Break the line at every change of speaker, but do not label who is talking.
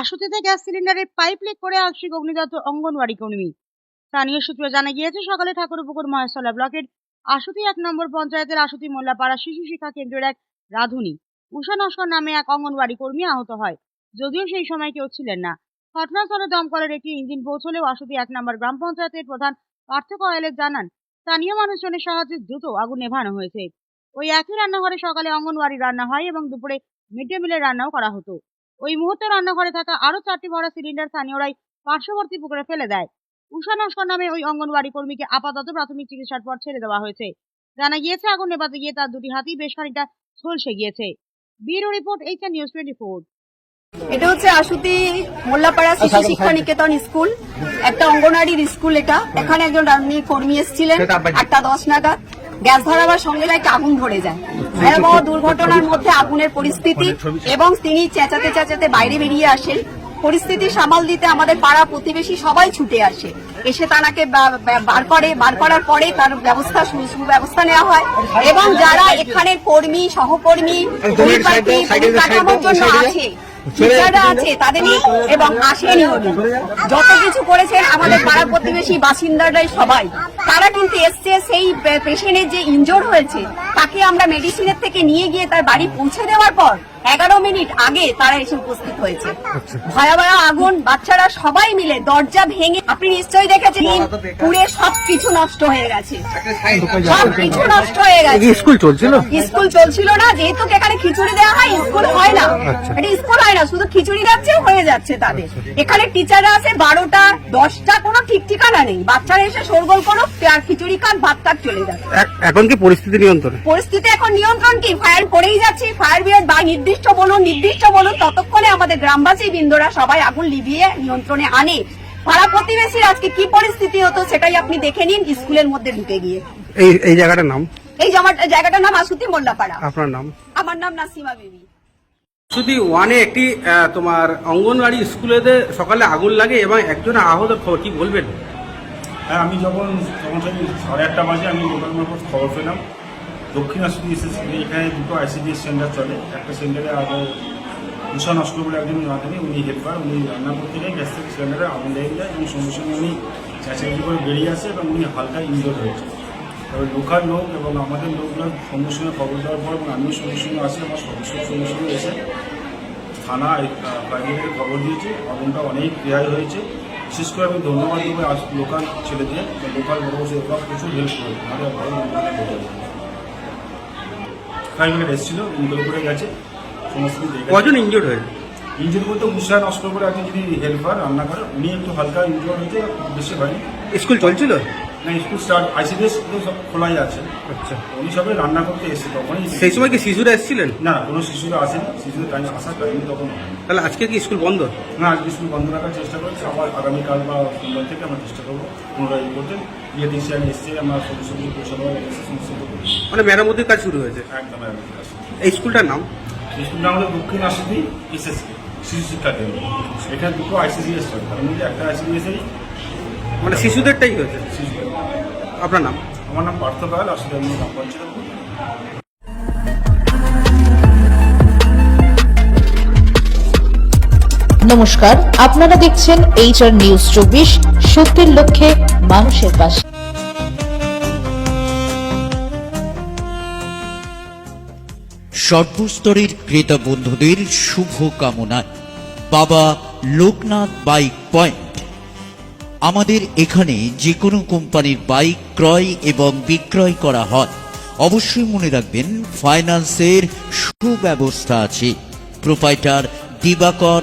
আশুতিতে gas সিলিন্ডারের pipe leak করে আংশিক অগ্নিদগ্ধ অঙ্গনওয়াড়ি কর্মী। স্থানীয় সূত্রে জানা গিয়েছে, সকালে ঠাকুরপুকুর মহেশতলা ব্লকের আশুতি এক নম্বর পঞ্চায়েতের আশুতি মোল্লাপাড়া শিশু শিক্ষা কেন্দ্রের এক রাধুনী, উষা নস্কর নামে এক অঙ্গনওয়াড়ি কর্মী আহত হয়। যদিও সেই সময় কেউ ছিলেন না। ঘটনাস্থলে দমকলের একটি ইঞ্জিন পৌঁছলেও আশুতি এক নম্বর গ্রাম পঞ্চায়েতের প্রধান পার্থ কয়েলের জানান, স্থানীয় মানুষজনের সাহায্যে দ্রুত আগুন নেভানো হয়েছে। ওই একই রান্নাঘরে সকালে অঙ্গনওয়াড়ি রান্না হয় এবং দুপুরে মিড ডে মিলের রান্নাও করা হতো। ওই মুহূর্তে রান্নাঘরে থাকা আরও চারটি ভরা সিলিন্ডার স্থানীয়রাই পার্শ্ববর্তী পুকুরে ফেলে দেয়। উষা নস্কর নামে ওই অঙ্গনওয়াড়ি কর্মীকে আপাতত প্রাথমিক চিকিৎসার পর ছেড়ে দেওয়া হয়েছে। জানা গিয়েছে আগুন নেভাতে গিয়ে তার দুটি হাতি বেশ খানিকটা ঝলসে গিয়েছে। Bureau report HN news twenty four.
এটা হচ্ছে আশুতি মোল্লাপাড়া শিশু শিক্ষা নিকেতন স্কুল। একটা অঙ্গনারীর স্কুল এটা। এখানে একজন রান্নি কর্মী এসেছিলেন। আটটা দশ নাগাদ। গ্যাস ধরাবার সঙ্গে একটা আগুন ধরে যায়। ভয়াবহ দুর্ঘটনার মধ্যে আগুনের পরিস্থিতি এবং তিনি চেঁচাতে চেঁচাতে বাইরে বেরিয়ে আসেন। পরিস্থিতি সামাল দিতে আমাদের পাড়া প্রতিবেশী সবাই ছুটে আসে। এসে বা- বার করে বার করার পরে তার ব্যবস্থা সুব্যবস্থা নেওয়া হয়। এবং যারা এখানে কর্মী সহকর্মী পরিপাটি, পরিকাঠামোর জন্য আছে নিয়ে এবং আসেনি। যত কিছু করেছেন আমাদের পাড়া প্রতিবেশী সবাই তারা কিন্তু সেই যে হয়েছে, তাকে আমরা মেডিসিনের থেকে নিয়ে গিয়ে তার বাড়ি পৌঁছে দেওয়ার পর এগারো মিনিট আগে তারা এসে উপস্থিত হয়েছে। ভয়াবহ আগুন বাচ্চারা সবাই মিলে দরজা ভেঙে আপনি নিশ্চয়ই দেখেছেন পুড়ে সবকিছু নষ্ট হয়ে গেছে। সবকিছু নষ্ট হয়ে গেছে।
স্কুল চলছিল?
স্কুল চলছিল না যেহেতু এখানে খিচুড়ি দেওয়া হয় স্কুল হয় না। এটা স্কুল হয় না শুধু খিচুড়ি যাচ্ছে হয়ে যাচ্ছে তাদের। এখানে টিচাররা আছে বারোটা দশটা কোনো ঠিক ঠিকানা নেই। বাচ্চারা এসে শোরগোল করো আর খিচুড়ি খান ভাত টাত চলে যাচ্ছে
এখন কি পরিস্থিতি নিয়ন্ত্রণ?
পরিস্থিতি এখন নিয়ন্ত্রণ কি? ফায়ার করেই যাচ্ছে ফায়ার ব্রিগেড বা নির্দিষ্ট বলুন নির্দিষ্ট বলুন ততক্ষণে আমাদের গ্রামবাসী বৃন্দরা সবাই আগুন লিভিয়ে নিয়ন্ত্রণে আনে। পাড়া প্রতিবেশীর আজকে কি পরিস্থিতি হতো সেটাই আপনি দেখে নিন স্কুলের মধ্যে ঢুকে গিয়ে।
এই এই জায়গাটার নাম?
এই জায়গাটার নাম আসুতি মোল্লাপাড়া।
আপনার নাম?
আমার নাম নাসিমা বিবি।
শুধু ওয়ানে একটি তোমার অঙ্গনওয়াড়ি স্কুলেতে সকালে আগুন লাগে এবং একজন আহত খবর কি বলবেন?
হ্যাঁ আমি যখন তখন সাড়ে আটটা বাজে আমি লোকাল খবর পেলাম। দক্ষিণ এসেছি এখানে দুটো আইসিডিএস সেন্টার চলে। একটা সেন্টারে আগে উষা নষ্ট বলে একজন রাঁধুনি উনি হেল্পার উনি রান্না করতে গিয়ে গ্যাস থেকে সিলিন্ডারে আগুন লেগে যায় এবং সঙ্গে সঙ্গে উনি চেঁচাচি করে বেরিয়ে আসে এবং উনি হালকা ইনজোর হয়েছে তবে লোকাল লোক এবং আমাদের লোকগুলো সঙ্গে সঙ্গে খবর দেওয়ার পর এবং আমিও সঙ্গে সঙ্গে আসি, আমার সদস্য সঙ্গে সঙ্গে এসে থানা প্রাইভেটে খবর দিয়েছে। আগুনটা অনেক রেহাই হয়েছে। বিশেষ করে আমি ধন্যবাদ দেবো লোকাল ছেলেদের লোকাল বড় ওরা প্রচুর হেল্প করে আমাদের ভালো ফাইভ মিনিট এসেছিল ইনকোয়ারি করে গেছে সমস্ত কিছু
কজন ইনজোর্ড হয়েছে?
ইঞ্জিন বলতে উষা নষ্ট করে একজন যিনি হেল্পার রান্না করে উনি একটু হালকা ইনজোর হয়েছে বেশি হয়নি।
স্কুল চলছিল?
না স্কুল স্টার্ট আইসিডিএস সব খোলাই আছে।
আচ্ছা।
উনি সবাই রান্না করতে এসেছে তখনই
সেই সময় কি শিশুরা এসেছিলেন?
না কোনো শিশুরা আসেনি শিশুদের টাইম আসার টাইম তখন
তাহলে আজকে কি স্কুল বন্ধ?
না আজকে স্কুল বন্ধ রাখার চেষ্টা করছি আবার আগামীকাল বা সোমবার থেকে আমরা চেষ্টা করব পুনরায় করতে ইলেকট্রিশিয়ান এসছে আমরা সমস্ত
মানে মেরামতির কাজ শুরু হয়েছে?
একদম একদম কাজ।
এই স্কুলটার নাম?
স্কুলটা আমাদের দক্ষিণ আশুতি এসএসকে শিশু শিক্ষা কেন্দ্র। এখানে দুটো আইসিডিএস তার মধ্যে একটা আইসিডিএসেই
মানে শিশুদেরটাই হয়েছে?
শিশু
আপনার নাম?
আমার নাম পার্থ পাল আমি নাম পঞ্চায়েত
নমস্কার, আপনারা দেখছেন এইচআর নিউজ চব্বিশ, সত্যের লক্ষ্যে মানুষের পাশে।
সর্বস্তরের ক্রেতা বন্ধুদের শুভ কামনায়। বাবা লোকনাথ বাইক পয়েন্ট। আমাদের এখানে যে কোনো কোম্পানির বাইক ক্রয় এবং বিক্রয় করা হয়। অবশ্যই মনে রাখবেন ফাইন্যান্সের সুব্যবস্থা আছে। প্রোপাইটার দিবাকর